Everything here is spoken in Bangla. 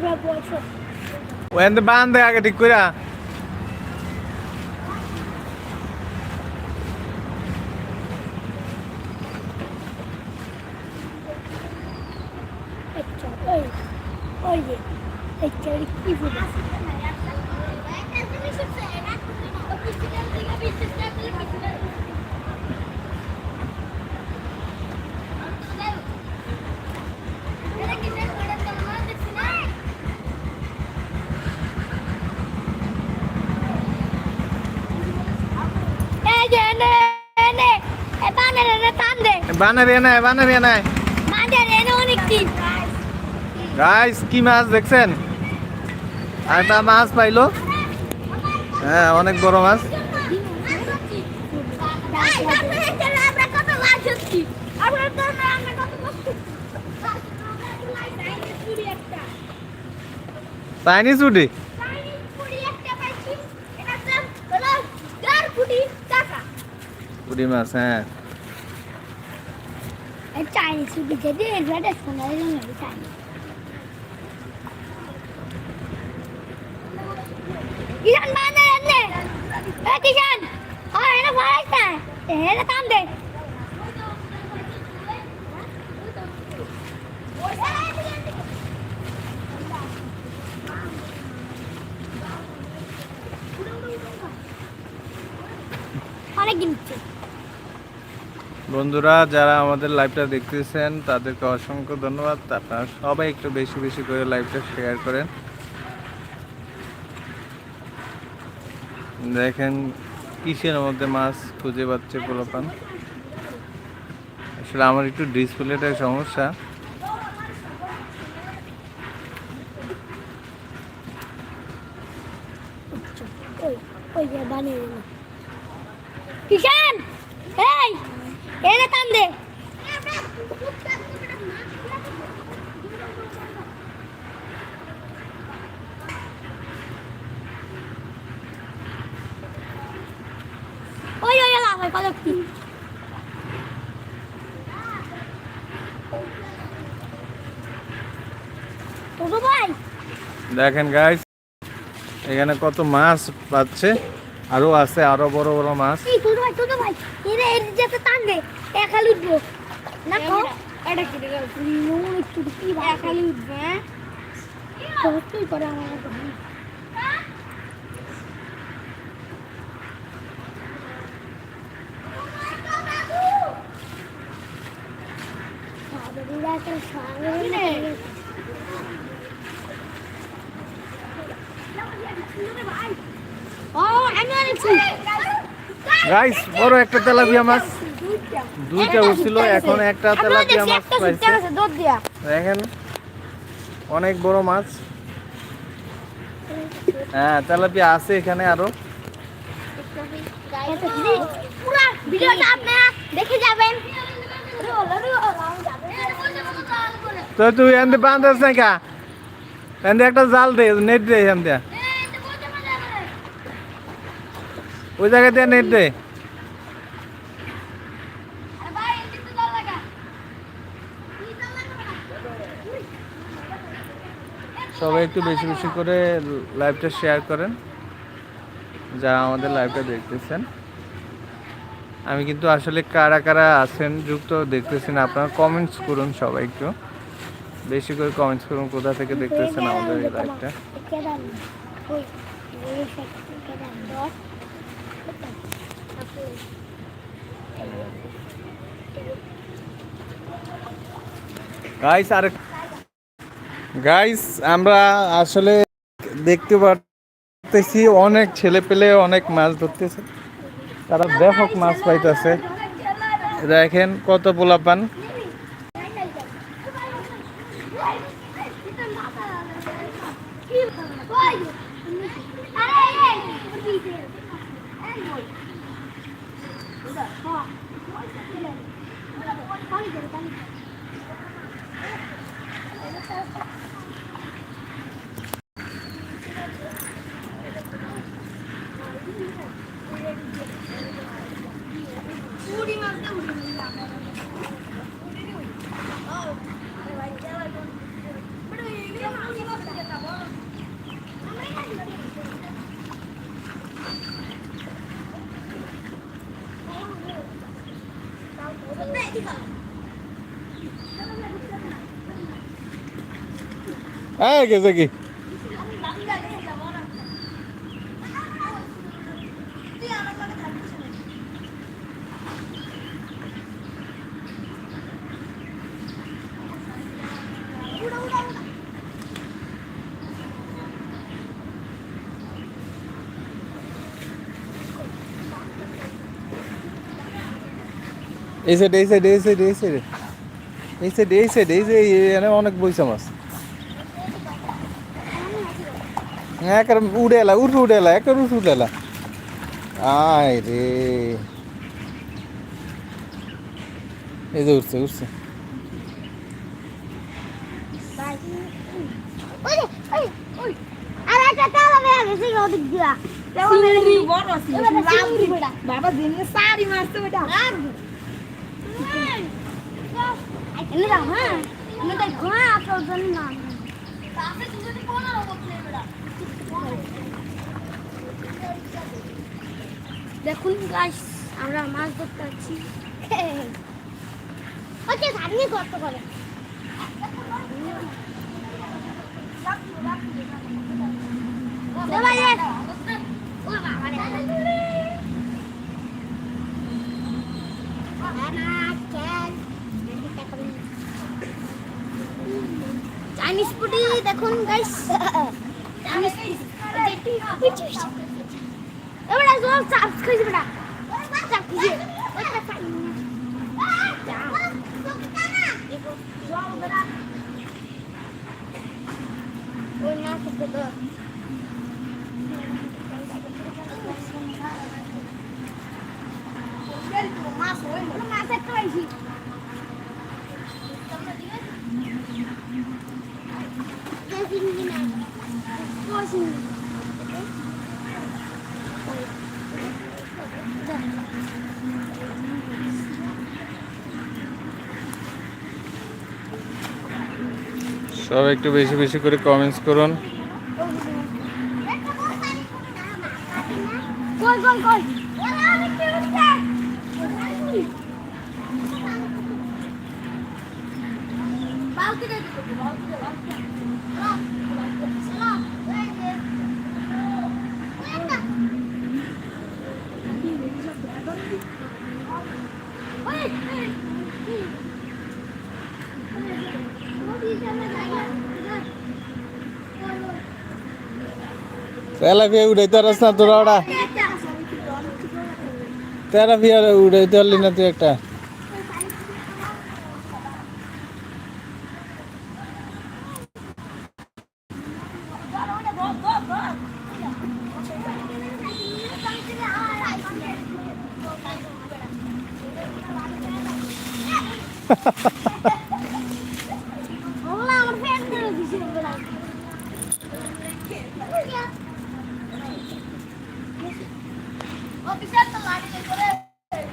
থেকে বান দে আগে ঠিক আচ্ছা আচ্ছা কি বলছো এই যে এনে এনে এ বানের এনে বানের এনে অনেক কি গাইস কি মাছ দেখছেন? একটা মাছ পাইলো। হ্যাঁ অনেক বড় মাছ। চাইনিজ উডি টাকা। উডি মাছ হ্যাঁ। চাইনিজ পুরি খেতে এটা দিলাম না চাইনিজ। কিষান বান্দা এনে এ কিষান আর এনে ভাড়াইছ না এনে কাম দে। অনেক কিনছে বন্ধুরা, যারা আমাদের লাইভটা দেখতেছেন, তাদেরকে অসংখ্য ধন্যবাদ। আপনারা সবাই একটু বেশি বেশি করে লাইভটা শেয়ার করেন। দেখেন, কিসের মধ্যে মাছ খুঁজে পাচ্ছে পোলাপান? আসলে আমার একটু ডিসপ্লেটার সমস্যা। ওই ওই বানিয়ে দিল কিষান এই এনে টান দে। ওই ওই এলা ওই কলক দেখেন গাইস এখানে কত মাছ পাচ্ছে। আরও আছে আরও বড় বড় মাছ এই তোতো ভাই তোতো ভাই এনে এর যেতে টান দে একাল উঠবো না কো এটা কি রে নুন একটু কি ভাই একাল উঠবে হ্যাঁ কতই করে আমার আমি আনছি গাইস বড় একটা তেলাপিয়া মাছ। দুইটা উঠছিল এখন একটা তেলাপিয়া মাছ পাইছে। দেখেন অনেক বড় মাছ। হ্যাঁ তেলাপিয়া আছে এখানে আরও। যাবেন। তো তুই এনতে বাঁধাস না কা এনতে একটা জাল দে নেট দে এখান দিয়ে ওই জায়গায় দিয়ে নেট সবাই একটু বেশি বেশি করে লাইভটা শেয়ার করেন। যারা আমাদের লাইভটা দেখতেছেন। আমি কিন্তু আসলে কারা কারা আছেন যুক্ত দেখতেছেন, আপনারা কমেন্টস করুন সবাই একটু। বেশি করে কমেন্টস করুন, কোথা থেকে দেখতেছেন আমাদের এই লাইভটা গাইস আর গাইস আমরা আসলে দেখতে পারতেছি অনেক ছেলে পেলে অনেক মাছ ধরতেছে। তারা ব্যাপক মাছ পাইতেছে। দেখেন কত পোলাপান। হ্যাঁ গেছে কি? এই সাইড এই সাইড এই সাইড এই সাইড এই সাইড এই সাইড এই যে এখানে অনেক বইসা মাছ। হ্যাঁ কারণ উড়ে এলা উঠ উড়ে এলা উঠ উঠে এলা। আয় রে। এই যে উঠছে উঠছে ওই রে, ওই, ওই। আর একটা তালা বেয়া গেছে ওদিক দিয়া। চিংড়ি বড় আছে এবার চিংড়ি বেটা। বাবা দিনে সারি মারছে বেটা এনে দাও, হ্যাঁ? না। দেখুন গাছ আমরা মাছ ধরতে আছি ওকে সামনে গর্ত করে এবার এ- ও বাবা রে। চাইনিজ ফুডি দেখুন গাইস এবারে জল চাপ খাইছে বেটা চাপ খাইছে খাই ওই না খেতে তো মাছ হয় মাছ একটা পাইছি সব একটু বেশি বেশি করে কমেন্টস করুন কই কই বালতি দে বালতি দে বালতি তেলাপিয়া উড়াইতে পারস না তোরা ওরা তেলাপিয়া উড়াইতে পারলি না তুই একটা ওলা